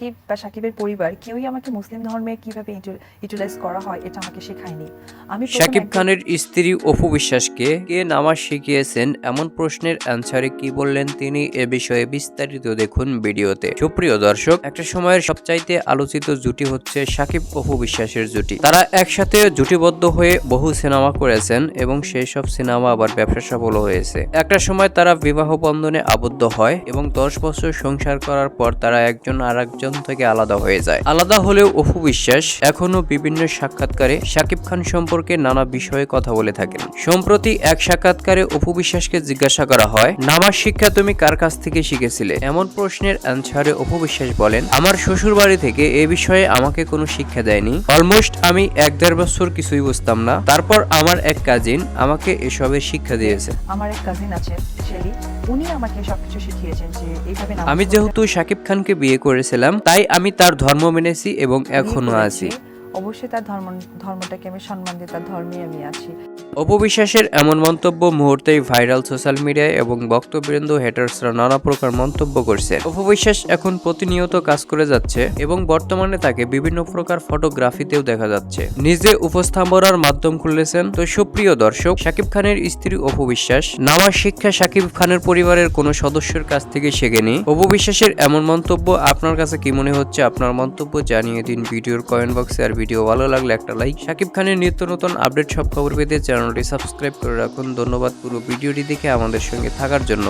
সাকিব বা সাকিবের পরিবার কেউই আমাকে মুসলিম ধর্মে কীভাবে ইউটিলাইজ করা হয় এটা আমাকে শেখায়নি। আমি একদিন- খানের স্ত্রী অপু বিশ্বাসকে কে নামাজ শিখিয়েছেন এমন প্রশ্নের অ্যান্সারে কি বললেন তিনি এ বিষয়ে বিস্তারিত দেখুন ভিডিওতে। সুপ্রিয় দর্শক একটা সময়ের সবচাইতে আলোচিত জুটি হচ্ছে শাকিব অপু বিশ্বাসের জুটি। তারা একসাথে জুটিবদ্ধ হয়ে বহু সিনেমা করেছেন এবং সেই সব সিনেমা আবার ব্যবসা সফল হয়েছে। একটা সময় তারা বিবাহ বন্ধনে আবদ্ধ হয় এবং দশ বছর সংসার করার পর তারা একজন আর একজন থেকে আলাদা হয়ে যায়। আলাদা হলেও অপু বিশ্বাস এখনও বিভিন্ন সাক্ষাৎকারে শাকিব খান সম্পর্কে নানা বিষয়ে কথা বলে থাকেন। সম্প্রতি এক সাক্ষাৎকারে অপু বিশ্বাসকে জিজ্ঞাসা করা হয় নামাজ শিক্ষা তুমি কার কাছ থেকে শিখেছিলে? এমন প্রশ্নের অ্যান্সারে অপু বিশ্বাস বলেন আমার শ্বশুর বাড়ি থেকে এ বিষয়ে আমাকে কোনো শিক্ষা দেয়নি। অলমোস্ট আমি এক দেড় বছর কিছুই বুঝতাম না। তারপর আমার এক কাজিন আমাকে এসবের শিক্ষা দিয়েছে। আমার এক কাজিন আছে উনি আমাকে সবকিছু শিখিয়েছেন যে এইভাবে আমি যেহেতু শাকিব খানকে বিয়ে করেছিলাম তাই আমি তার ধর্ম মেনেছি এবং এখনও আছি। অবশ্যই তার ধর্ম, ধর্মটাকে আমি সম্মান দিই তার ধর্মে আমি আছি। অপবিশ্বাসের এমন মন্তব্য মুহূর্তেই ভাইরাল সোশ্যাল মিডিয়ায় এবং বক্তবৃন্দ হেটার্সরা নানা প্রকার মন্তব্য করছে। অপবিশ্বাস এখন প্রতিনিয়ত কাজ করে যাচ্ছে এবং বর্তমানে তাকে বিভিন্ন প্রকার ফটোগ্রাফিতেও দেখা যাচ্ছে। নিজে উপস্থাপনার মাধ্যম খুলেছেন তো সুপ্রিয় দর্শক, শাকিব খানের স্ত্রী অপবিশ্বাস, নামাজ শিক্ষা শাকিব খানের পরিবারের কোনো সদস্যের কাছ থেকে শেখেনি। অপবিশ্বাসের এমন মন্তব্য আপনার কাছে কি মনে হচ্ছে? আপনার মন্তব্য জানিয়ে দিন ভিডিওর কমেন্ট বক্সে। আর ভিডিও ভালো লাগলে একটা লাইক। শাকিব খানের নিত্য নতুন আপডেট সব খবর পেতে চ্যানেলটি সাবস্ক্রাইব করে রাখুন। ধন্যবাদ পুরো ভিডিওটি দেখে আমাদের সঙ্গে থাকার জন্য।